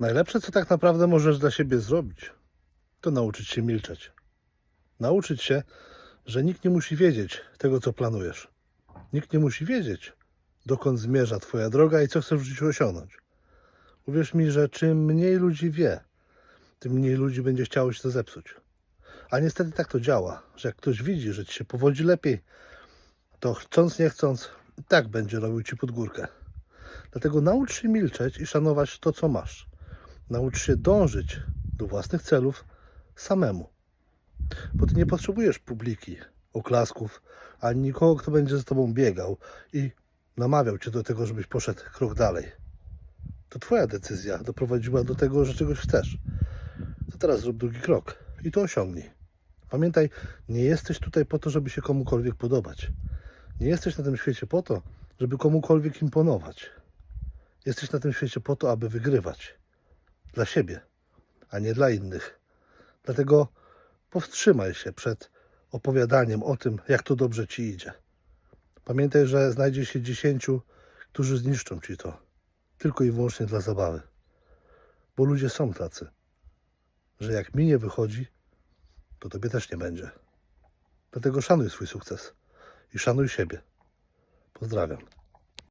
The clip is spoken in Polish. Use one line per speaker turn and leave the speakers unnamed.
Najlepsze, co tak naprawdę możesz dla siebie zrobić, to nauczyć się milczeć. Nauczyć się, że nikt nie musi wiedzieć tego, co planujesz. Nikt nie musi wiedzieć, dokąd zmierza Twoja droga i co chcesz w życiu osiągnąć. Uwierz mi, że czym mniej ludzi wie, tym mniej ludzi będzie chciało się to zepsuć. A niestety tak to działa, że jak ktoś widzi, że ci się powodzi lepiej, to chcąc nie chcąc, tak będzie robił ci pod górkę. Dlatego naucz się milczeć i szanować to, co masz. Naucz się dążyć do własnych celów samemu. Bo ty nie potrzebujesz publiki, oklasków, ani nikogo, kto będzie za tobą biegał i namawiał cię do tego, żebyś poszedł krok dalej. To twoja decyzja doprowadziła do tego, że czegoś chcesz. To teraz zrób drugi krok i to osiągnij. Pamiętaj, nie jesteś tutaj po to, żeby się komukolwiek podobać. Nie jesteś na tym świecie po to, żeby komukolwiek imponować. Jesteś na tym świecie po to, aby wygrywać. Dla siebie, a nie dla innych. Dlatego powstrzymaj się przed opowiadaniem o tym, jak to dobrze ci idzie. Pamiętaj, że znajdzie się dziesięciu, którzy zniszczą ci to. Tylko i wyłącznie dla zabawy. Bo ludzie są tacy, że jak mi nie wychodzi, to tobie też nie będzie. Dlatego szanuj swój sukces i szanuj siebie. Pozdrawiam.